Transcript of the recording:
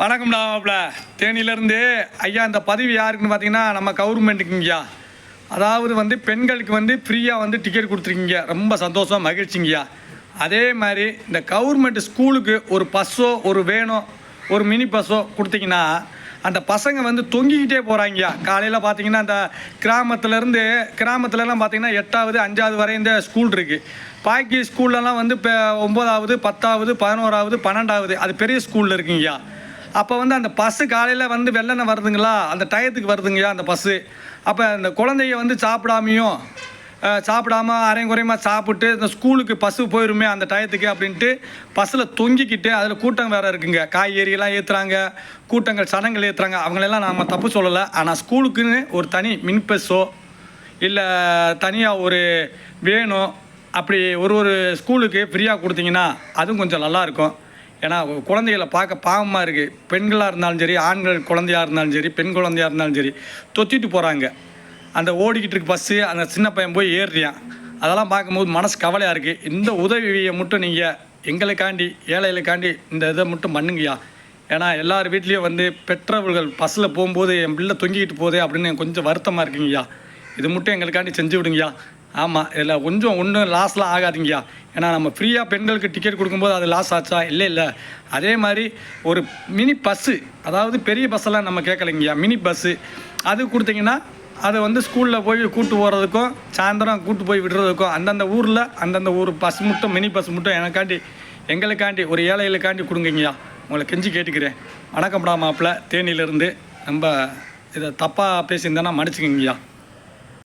வணக்கம்டா மாப்பிள. தேனியிலேருந்து ஐயா இந்த பதவி யாருக்குன்னு பார்த்தீங்கன்னா நம்ம கவர்மெண்ட்டுக்குங்கய்யா அதாவது வந்து பெண்களுக்கு வந்து ஃப்ரீயாக வந்து டிக்கெட் கொடுத்துருக்கீங்க ரொம்ப சந்தோஷம் மகிழ்ச்சிங்கய்யா. அதே மாதிரி இந்த கவர்மெண்ட் ஸ்கூலுக்கு ஒரு பஸ்ஸோ ஒரு வேனோ ஒரு மினி பஸ்ஸோ கொடுத்தீங்கன்னா அந்த பசங்க வந்து தொங்கிக்கிட்டே போகிறாங்கய்யா காலையில் பார்த்தீங்கன்னா அந்த கிராமத்துலேருந்து கிராமத்துலலாம் பார்த்தீங்கன்னா எட்டாவது அஞ்சாவது வரை இந்த ஸ்கூல் இருக்குது பாக்கி ஸ்கூல்லலாம் வந்து இப்போ ஒம்பதாவது பத்தாவது பதினோராவது பன்னெண்டாவது அது பெரிய ஸ்கூலில் இருக்குங்கய்யா. அப்போ வந்து அந்த பஸ்ஸு காலையில் வந்து வெள்ளனை வருதுங்களா? அந்த டயத்துக்கு வருதுங்கய்யா அந்த பஸ்ஸு. அப்போ அந்த குழந்தைய வந்து சாப்பிடாமையும் சாப்பிடாம அரையும் குறையுமா சாப்பிட்டு இந்த ஸ்கூலுக்கு பஸ்ஸு போயிருமே அந்த டயத்துக்கு அப்படின்ட்டு பஸ்ஸில் தொங்கிக்கிட்டு அதில் கூட்டம் வேறு இருக்குங்க. காய்கறியெல்லாம் ஏற்றுறாங்க கூட்டங்கள் சடங்கள் ஏற்றுறாங்க அவங்களெல்லாம் நம்ம தப்பு சொல்லலை. ஆனால் ஸ்கூலுக்குன்னு ஒரு தனி மின் பஸ்ஸோ இல்லை தனியாக ஒரு வேணும் அப்படி ஒரு ஒரு ஸ்கூலுக்கு ஃப்ரீயாக கொடுத்தீங்கன்னா அதுவும் கொஞ்சம் நல்லாயிருக்கும் ஏன்னா குழந்தைகளை பார்க்க பாவமாக இருக்குது பெண்களாக இருந்தாலும் சரி ஆண்கள் குழந்தையாக இருந்தாலும் சரி பெண் குழந்தையாக இருந்தாலும் சரி தொத்திட்டு போகிறாங்க அந்த ஓடிக்கிட்டு இருக்கு பஸ்ஸு அந்த சின்ன பையன் போய் ஏறுறியான் அதெல்லாம் பார்க்கும்போது மனசு கவலையாக இருக்குது இந்த உதவியை மட்டும் நீங்கள் எங்களுக்காண்டி ஏழைகளுக்காண்டி இந்த இதை மட்டும் பண்ணுங்கய்யா. ஏன்னா எல்லார் வீட்லேயும் வந்து பெற்றவர்கள் பஸ்ஸில் போகும்போது என் பிள்ளை தொங்கிக்கிட்டு போதே அப்படின்னு கொஞ்சம் வருத்தமாக இருக்குங்கய்யா. இது மட்டும் எங்களுக்காண்டி செஞ்சு விடுங்கய்யா. ஆமாம் இதில் கொஞ்சம் ஒன்றும் லாஸ்லாம் ஆகாதுங்கய்யா. ஏன்னா நம்ம ஃப்ரீயாக பெண்களுக்கு டிக்கெட் கொடுக்கும்போது அது லாஸ் ஆச்சா? இல்லை இல்லை. அதே மாதிரி ஒரு மினி பஸ்ஸு அதாவது பெரிய பஸ்ஸெல்லாம் நம்ம கேட்கலைங்கய்யா மினி பஸ்ஸு அது கொடுத்தீங்கன்னா அதை வந்து ஸ்கூலில் போய் கூட்டு போகிறதுக்கும் சாயந்தரம் கூட்டு போய் விடுறதுக்கும் அந்தந்த ஊரில் அந்தந்த ஊர் பஸ் மட்டும் மினி பஸ் மட்டும் எனக்காண்டி எங்களுக்காண்டி ஒரு ஏழைகளுக்காண்டி கொடுங்கய்யா உங்களை கெஞ்சி கேட்டுக்கிறேன். வணக்கம்டா மாப்பிள்ள. தேனியிலேருந்து ரொம்ப இதை தப்பாக பேசியிருந்தேன்னா மன்னிச்சுக்கங்கய்யா